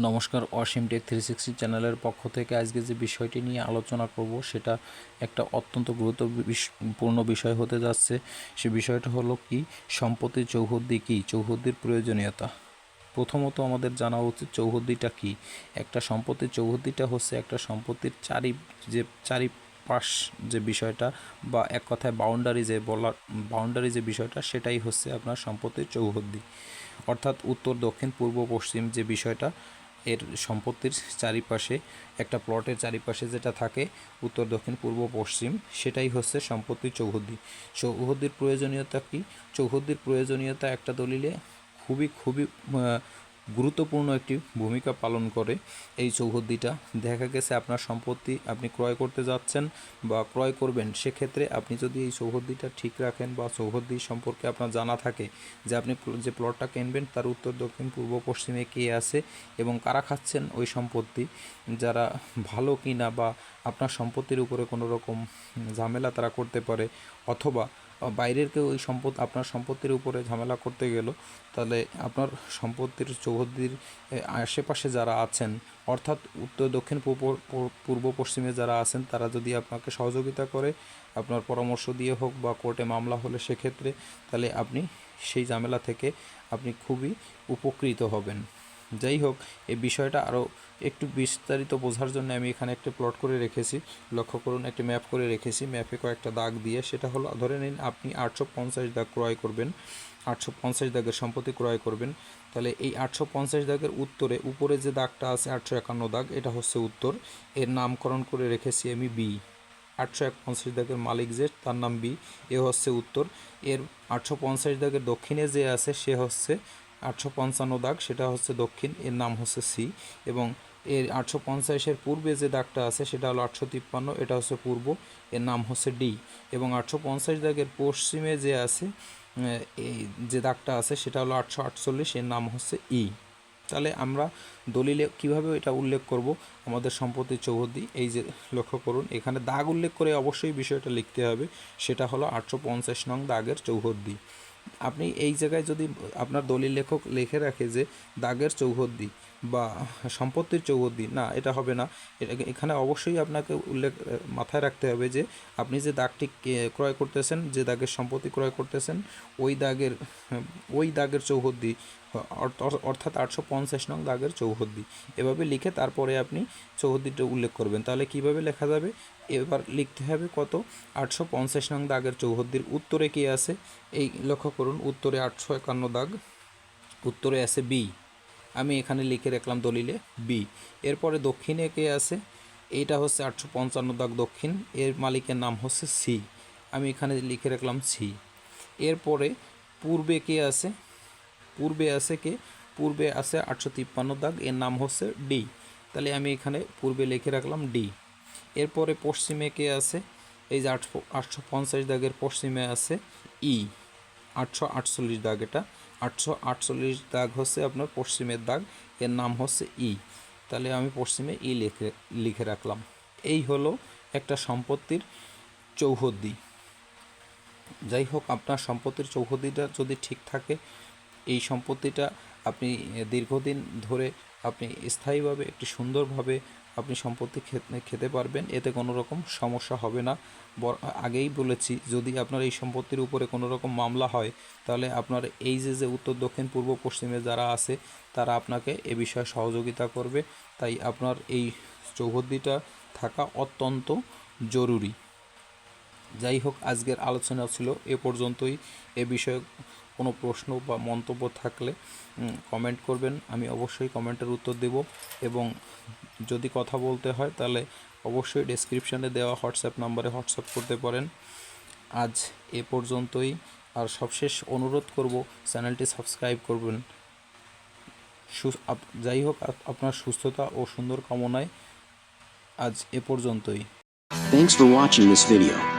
নমস্কার অসীম take three sixty চ্যানেলের পক্ষ থেকে আজকে যে বিষয়টি নিয়ে আলোচনা করব, সেটা একটা অত্যন্ত গুরুত্বপূর্ণ বিষয় হতে যাচ্ছে। সে বিষয়টা হলো কি? সম্পত্তি চৌহদ্দি কী? চৌহদ্দির প্রয়োজনীয়তা। প্রথমত আমাদের জানা উচিত চৌহদ্দিটা কি? একটা সম্পত্তির চৌহদ্দিটা হচ্ছে একটা সম্পত্তির চারি, যে চারি পাশ যে বিষয়টা বা এক কথায় বাউন্ডারি যে বলার বাউন্ডারি যে বিষয়টা, সেটাই হচ্ছে আপনার সম্পত্তির চৌহদ্দি। অর্থাৎ উত্তর, দক্ষিণ, পূর্ব, পশ্চিম যে বিষয়টা এর সম্পত্তির চারিপাশে, একটা প্লটের চারিপাশে যেটা থাকে, উত্তর, দক্ষিণ, পূর্ব, পশ্চিম, সেটাই হচ্ছে সম্পত্তি চৌহদ্দি। চৌহদ্দির প্রয়োজনীয়তা কি? চৌহদ্দির প্রয়োজনীয়তা একটা দলিলে খুবই খুবই গুরুত্বপূর্ণ একটি ভূমিকা পালন করে এই চৌহদ্দিটা। দেখা গেছে আপনার সম্পত্তি আপনি ক্রয় করতে যাচ্ছেন বা ক্রয় করবেন, সেক্ষেত্রে আপনি যদি এই চৌহদ্দিটা ঠিক রাখেন বা চৌহদ্দি সম্পর্কে আপনার জানা থাকে যে আপনি যে প্লটটা কিনবেন তার উত্তর দক্ষিণ, পূর্ব, পশ্চিমে কে আছে এবং কারা খাচ্ছেন ওই সম্পত্তি, যারা ভালো কিনা বা আপনার সম্পত্তির উপরে কোনো রকম ঝামেলা তারা করতে পারে অথবা বাইরের কেউ ওই সম্পদ, আপনার সম্পত্তির উপরে ঝামেলা করতে গেল, তাহলে আপনার সম্পত্তির চৌহদ্দির আশেপাশে যারা আছেন, অর্থাৎ উত্তর, দক্ষিণ পূর্ব পূর্ব, পশ্চিমে যারা আছেন, তারা যদি আপনাকে সহযোগিতা করে, আপনার পরামর্শ দিয়ে হোক বা কোর্টে মামলা হলে সেক্ষেত্রে, তাহলে আপনি সেই ঝামেলা থেকে আপনি খুবই উপকৃত হবেন। যাই হোক এই বিষয়টা আরও একটু বিস্তারিত বোঝার জন্য আমি এখানে একটা প্লট করে রেখেছি। লক্ষ্য করুন, একটি ম্যাপ করে রেখেছি। ম্যাপে কয়েকটা দাগ দিয়ে সেটা হলো, ধরে নিন আপনি আটশো পঞ্চাশ দাগ ক্রয় করবেন। আটশো পঞ্চাশ দাগের সম্পত্তি ক্রয় করবেন। তাহলে এই আটশো পঞ্চাশ দাগের উত্তরে উপরে যে দাগটা আছে, আটশো একান্ন দাগ, এটা হচ্ছে উত্তর। এর নামকরণ করে রেখেছি আমি বি আটশো এক পঞ্চাশ দাগের মালিক যে, তার নাম বি এ হচ্ছে উত্তর। এর আটশো পঞ্চাশ দাগের দক্ষিণে যে আছে, সে হচ্ছে আটশো পঞ্চান্ন দাগ, সেটা হচ্ছে দক্ষিণ, এর নাম হচ্ছে সি, এবং এর আটশো পঞ্চাশের পূর্বে যে দাগটা আছে সেটা হলো আটশো তিপ্পান্ন, এটা হচ্ছে পূর্ব, এর নাম হচ্ছে ডি, এবং আটশো পঞ্চাশ দাগের পশ্চিমে যে আছে এই যে দাগটা আছে সেটা হলো আটশো আটচল্লিশ, এর নাম হচ্ছে ই। তাহলে আমরা দলিলে কীভাবে এটা উল্লেখ করব? আমাদের সম্পত্তির চৌহদ্দি, এই যে লক্ষ্য করুন, এখানে দাগ উল্লেখ করে অবশ্যই বিষয়টা লিখতে হবে, সেটা হলো আটশো পঞ্চাশ নং দাগের চৌহদ্দি। আপনি এই জায়গায় যদি আপনার দলিল লেখক লিখে রাখে যে দাগের চৌহদ্দি বা সম্পত্তির চৌহদ্দি, না, এটা হবে না। এখানে অবশ্যই আপনাকে উল্লেখ মাথায় রাখতে হবে যে, আপনি যে দাগটি ক্রয় করতেছেন, যে দাগের সম্পত্তি ক্রয় করতেছেন, ওই দাগের ওই দাগের চৌহদ্দি অর্থ- অর্থাৎ আটশো পঞ্চাশ নং দাগের চৌহদ্দি। এভাবে লিখে তারপরে আপনি চৌহদ্দিটা উল্লেখ করবেন। তাহলে কীভাবে লেখা যাবে? এবার লিখতে হবে কত? আটশো পঞ্চাশ নং দাগের চৌহদ্দির উত্তরে কি আছে? এই লক্ষ্য করুন, উত্তরে আটশো একান্ন দাগ, উত্তরে আছে বি। আমি এখানে লিখে রাখলাম দলিলে বি এরপরে দক্ষিণে কে আছে? এইটা হচ্ছে আটশো পঞ্চান্ন দাগ দক্ষিণ। এর মালিকের নাম হচ্ছে সি আমি এখানে লিখে রাখলাম সি এরপরে পূর্বে কে আছে? পূর্বে আছে কে? পূর্বে আছে আটশো তিপ্পান্ন দাগ। এর নাম হচ্ছে ডি তাহলে আমি এখানে পূর্বে লিখে রাখলাম ডি এরপরে পশ্চিমে কে আছে? এই যে আটশো আটশো পঞ্চাশ দাগের পশ্চিমে আছে ই আটশো আটচল্লিশ দাগ এটা। আটশো আটচল্লিশ দাগ হচ্ছে আপনার পশ্চিমের দাগ, এর নাম হচ্ছে ই। তাহলে আমি পশ্চিমে ই লিখে লিখে রাখলাম। এই হলো একটা সম্পত্তির চৌহদ্দি। যাই হোক, আপনার সম্পত্তির চৌহদ্দিটা যদি ঠিক থাকে, এই সম্পত্তিটা আপনি দীর্ঘদিন ধরে আপনি স্থায়ীভাবে, একটি সুন্দরভাবে আপনি সম্পত্তি খেতে পারবেন। এতে কোনো রকম সমস্যা হবে না। আগেই বলেছি, যদি আপনার এই সম্পত্তির উপরে কোনো রকম মামলা হয়, তাহলে আপনার এই যে যে উত্তর দক্ষিণ পূর্ব পশ্চিমে যারা আছে, তারা আপনাকে এ বিষয়ে সহযোগিতা করবে। তাই আপনার এই চৌহদ্দিটা থাকা অত্যন্ত জরুরি। যাই হোক, আজকের আলোচনা ছিল এ পর্যন্তই। এ বিষয়ে কোনো প্রশ্ন বা মন্তব্য থাকলে কমেন্ট করবেন। আমি অবশ্যই কমেন্টের উত্তর দেব এবং যদি কথা বলতে হয় তাহলে অবশ্যই ডেসক্রিপশানে দেওয়া হোয়াটসঅ্যাপ নাম্বারে হোয়াটসঅ্যাপ করতে পারেন। আজ এ পর্যন্তই। আর সবশেষ অনুরোধ করব চ্যানেলটি সাবস্ক্রাইব করবেন। যাই হোক, আপ- আপনার সুস্থতা ও সুন্দর কামনায় আজ এ পর্যন্তই। Thanks for watching this video.